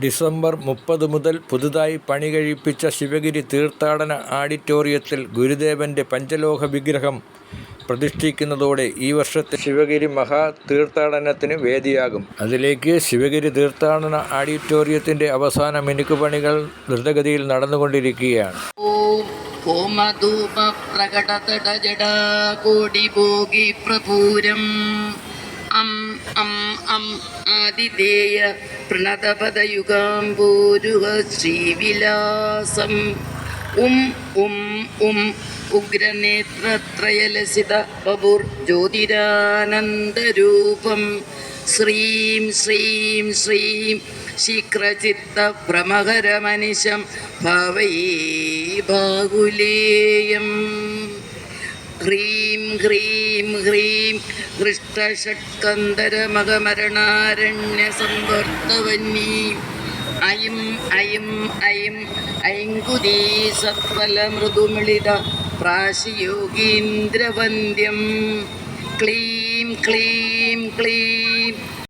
December മുപ്പത് മുതൽ പുതുതായി പണി കഴിപ്പിച്ച ശിവഗിരി തീർത്ഥാടന ആഡിറ്റോറിയത്തിൽ ഗുരുദേവന്റെ പഞ്ചലോഹ വിഗ്രഹം പ്രതിഷ്ഠിക്കുന്നതോടെ ഈ വർഷത്തെ ശിവഗിരി മഹാ തീർത്ഥാടനത്തിന് വേദിയാകും. അതിലേക്ക് ശിവഗിരി തീർത്ഥാടന ആഡിറ്റോറിയത്തിന്റെ അവസാന മിനുക്ക് പണികൾ ദ്രുതഗതിയിൽ നടന്നുകൊണ്ടിരിക്കുകയാണ്. ഹോമധൂപ പ്രകടതട പ്രപൂരം അം അം അം ആതിഥേയ പ്രണതപദയുഗാംബൂരുഹ ശ്രീവിലാസം. ഉം ഉം ഉം ഉഗ്രനേത്രത്രയലസിത ബപുർ ജ്യോതിരാനന്ദരൂപം. ശ്രീം ശ്രീം ശ്രീം ശീഘ്രചിത്ത ഭ്രമകരമനിശം ഭാവയേ ബാഹുലേയം. ഹ്രീം ഹ്രീം ഹ്രീം ഹൃഷ്ടഷട്കന്ധരമകമരണാരണ്യസംവർത്തവന്നീ അയം അയം അയം. ഐങ്കുദീ സത്വല മൃദുമിളിത പ്രാശിയോഗീന്ദ്രവന്ദ്യം. ക്ലീം ക്ലീം ക്ലീം.